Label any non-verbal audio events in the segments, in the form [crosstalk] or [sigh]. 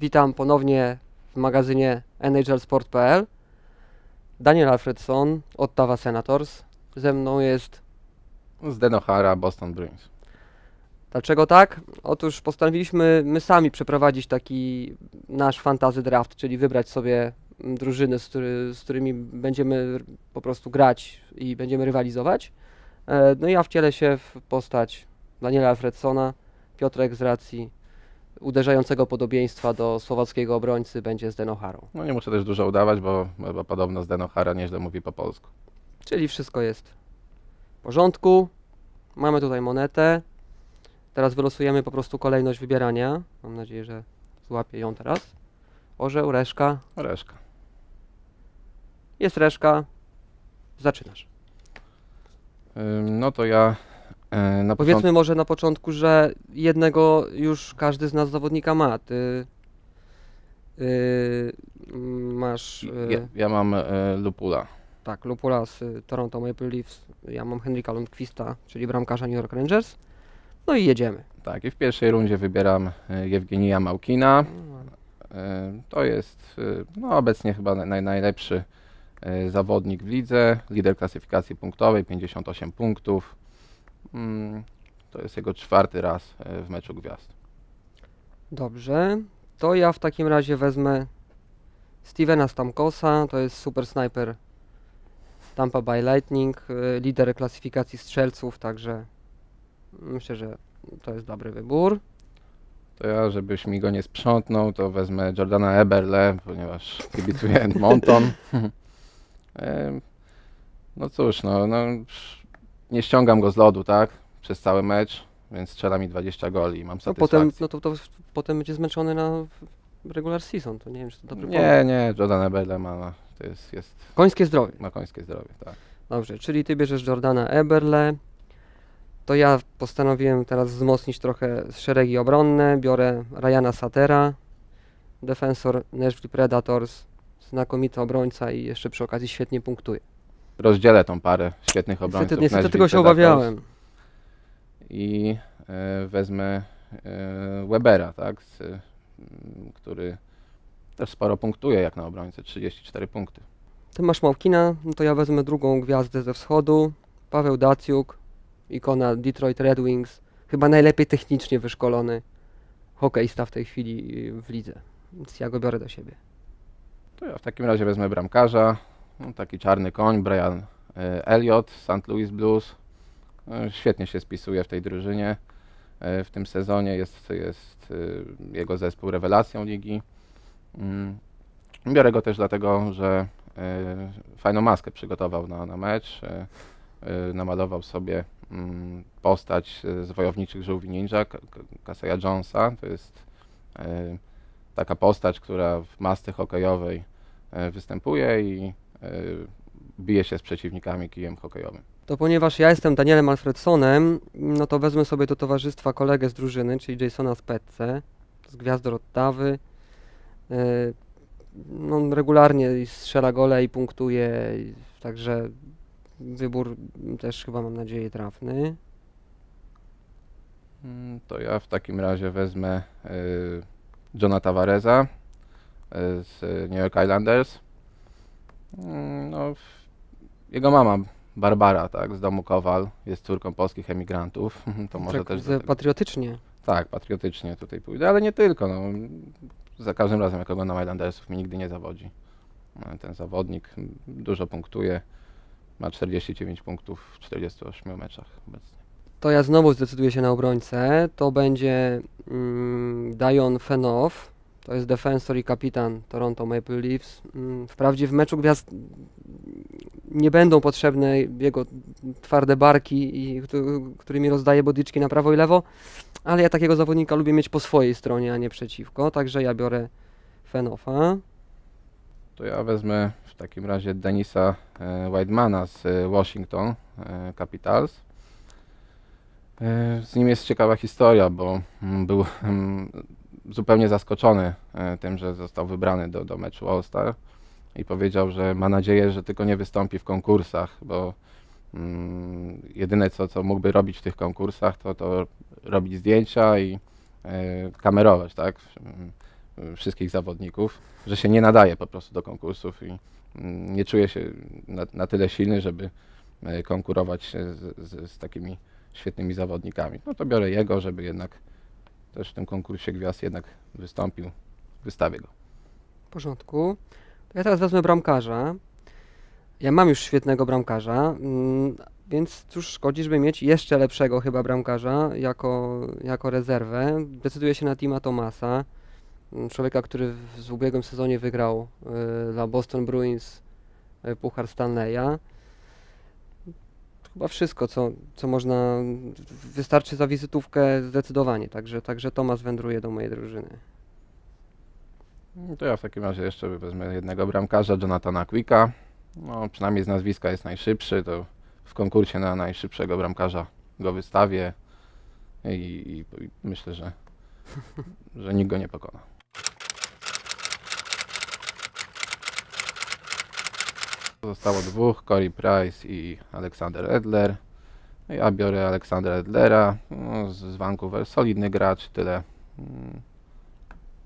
Witam ponownie w magazynie NHLsport.pl. Daniel Alfredson, Ottawa Senators. Ze mną jest. Z Denohara, Boston Bruins. Dlaczego tak? Otóż postanowiliśmy my sami przeprowadzić taki nasz fantasy draft, czyli wybrać sobie drużyny, z, który, z którymi będziemy po prostu grać i będziemy rywalizować. E, No i ja wcielę się w postać Daniela Alfredsona. Piotrek z racji uderzającego podobieństwa do słowackiego obrońcy będzie z Denocharą. No nie muszę też dużo udawać, bo, bo podobno z Denohara nieźle mówi po polsku. Czyli wszystko jest w porządku. Mamy tutaj monetę. Teraz wylosujemy po prostu kolejność wybierania. Mam nadzieję, że złapię ją teraz. Orzeł, reszka. Reszka. Jest reszka. Zaczynasz. Ym, No to ja na Powiedzmy początku... może na początku, że jednego już każdy z nas zawodnika ma. Ty yy, masz yy, Ja, ja mam e, Lupula. tak, Lupula z y, Toronto Maple Leafs. Ja mam Henryka Lundqvista, czyli bramkarza New York Rangers. No i jedziemy. Tak, i w pierwszej rundzie wybieram e, Jewgenija Małkina. E, To jest e, no, obecnie chyba naj, najlepszy e, zawodnik w lidze. Lider klasyfikacji punktowej, 58 punktów. Mm, To jest jego czwarty raz e, w meczu gwiazd. Dobrze, to ja w takim razie wezmę Stevena Stamkosa, to jest super sniper Tampa Bay Lightning, y, lider klasyfikacji strzelców, także myślę, że to jest dobry wybór. To ja, żebyś mi go nie sprzątnął, to wezmę Jordana Eberle, ponieważ kibicuję Edmonton. [laughs] [laughs] No cóż, no, no, nie ściągam go z lodu, tak? Przez cały mecz, więc strzela mi 20 goli i mam No satysfakcję. potem, no to, to potem będzie zmęczony na regular season, to nie wiem, czy to dobry pomysł. Nie, nie, Jordan Eberle ma, ma- to jest, jest, Końskie zdrowie. ma końskie zdrowie, tak. Dobrze, czyli ty bierzesz Jordana Eberle. To ja postanowiłem teraz wzmocnić trochę szeregi obronne. Biorę Ryana Satera, defensor Nashville Predators, znakomity obrońca i jeszcze przy okazji świetnie punktuje. Rozdzielę tą parę świetnych obrońców. Niestety, niestety tego się obawiałem. I e, wezmę e, Webera, tak? Z, który też sporo punktuje jak na obrońcę, 34 punkty. Ty masz Małkina, no to ja wezmę drugą gwiazdę ze wschodu. Paweł Daciuk, ikona Detroit Red Wings. Chyba najlepiej technicznie wyszkolony hokeista w tej chwili w lidze. Więc ja go biorę do siebie. To ja w takim razie wezmę bramkarza, no, taki czarny koń, Brian e, Elliott, St. Louis Blues. E, Świetnie się spisuje w tej drużynie. E, W tym sezonie jest, jest jego zespół rewelacją ligi. Mm, Biorę go też dlatego, że fajną maskę przygotował na, na mecz. Namalował sobie mm, postać z wojowniczych żółwi ninja, Kaseya Jonesa. To jest taka postać, która w masce hokejowej występuje i bije się z przeciwnikami kijem hokejowym. To ponieważ ja jestem Danielem Alfredsonem, no to wezmę sobie do towarzystwa kolegę z drużyny, czyli Jasona Spetze z Gwiazdor Ottawy. Yy, No, on regularnie strzela gole i punktuje, także wybór też chyba mam nadzieję trafny. Mm, To ja w takim razie wezmę e, Johna Tavareza e, z New York Islanders. Mm, No, jego mama Barbara, tak, z domu Kowal, jest córką polskich emigrantów. [laughs] To może Tak też patriotycznie. Tak, patriotycznie tutaj pójdę, ale nie tylko. No. Za każdym razem, jak oglądam Islandersów, mi nigdy nie zawodzi. No, Ten zawodnik dużo punktuje. Ma 49 punktów w 48 meczach obecnie. To ja znowu zdecyduję się na obrońcę. To będzie mm, Dion Fenow. To jest defensor i kapitan Toronto Maple Leafs. Mm, Wprawdzie w meczu gwiazd nie będą potrzebne jego twarde barki, i, któ- którymi rozdaje bodyczki na prawo i lewo, ale ja takiego zawodnika lubię mieć po swojej stronie, a nie przeciwko. Także ja biorę Fenowa. To ja wezmę w takim razie Denisa e, Whitemana z e, Washington e, Capitals. Z nim jest ciekawa historia, bo mm, był mm, zupełnie zaskoczony e, tym, że został wybrany do, do meczu All-Star i powiedział, że ma nadzieję, że tylko nie wystąpi w konkursach, bo mm, jedyne co, co mógłby robić w tych konkursach to, to robić zdjęcia i e, kamerować, tak? Y, wszystkich zawodników, że się nie nadaje po prostu do konkursów i mm, nie czuję się na, na tyle silny, żeby y, konkurować z, z, z takimi świetnymi zawodnikami. No to biorę jego, żeby jednak też w tym konkursie gwiazd jednak wystąpił, wystawię go. W porządku. Ja teraz wezmę bramkarza. Ja mam już świetnego bramkarza, mm, więc cóż szkodzi, żeby mieć jeszcze lepszego chyba bramkarza jako, jako rezerwę. Decyduję się na Tima Thomasa, mm, człowieka, który w, w ubiegłym sezonie wygrał y, dla Boston Bruins y, Puchar Stanleya. Chyba wszystko, co, co można, wystarczy za wizytówkę zdecydowanie, także, także Tomas wędruje do mojej drużyny. No To ja w takim razie jeszcze wezmę jednego bramkarza, Jonathana Quicka. No, przynajmniej z nazwiska jest najszybszy, to w konkursie na najszybszego bramkarza go wystawię i, i, i myślę, że, że nikt go nie pokona. Zostało dwóch, Corey Price i Alexander Edler. Ja biorę Aleksandra Edlera no, z Vancouver, solidny gracz, tyle. Mm,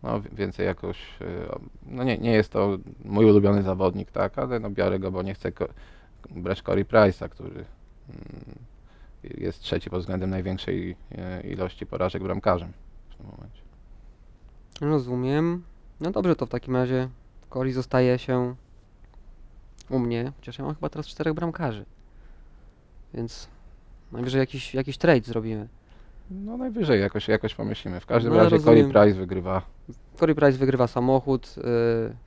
no, wi- więcej jakoś, y, no nie, nie jest to mój ulubiony zawodnik, tak, ale no biorę go, bo nie chcę brać Corey Price'a, który mm, jest trzeci pod względem największej e, ilości porażek bramkarzem w tym momencie. Rozumiem. No dobrze, to w takim razie Cory zostaje się u mnie, chociaż ja mam chyba teraz czterech bramkarzy. Więc najwyżej jakiś, jakiś trade zrobimy. No najwyżej jakoś, jakoś pomyślimy. W każdym No, razie Corey rozumiem. Price wygrywa. Cory Price wygrywa samochód. y,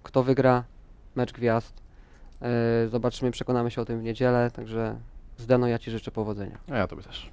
kto wygra? Mecz gwiazd. Y, zobaczymy, przekonamy się o tym w niedzielę. Także Zdeno, ja Ci życzę powodzenia. A ja tobie też.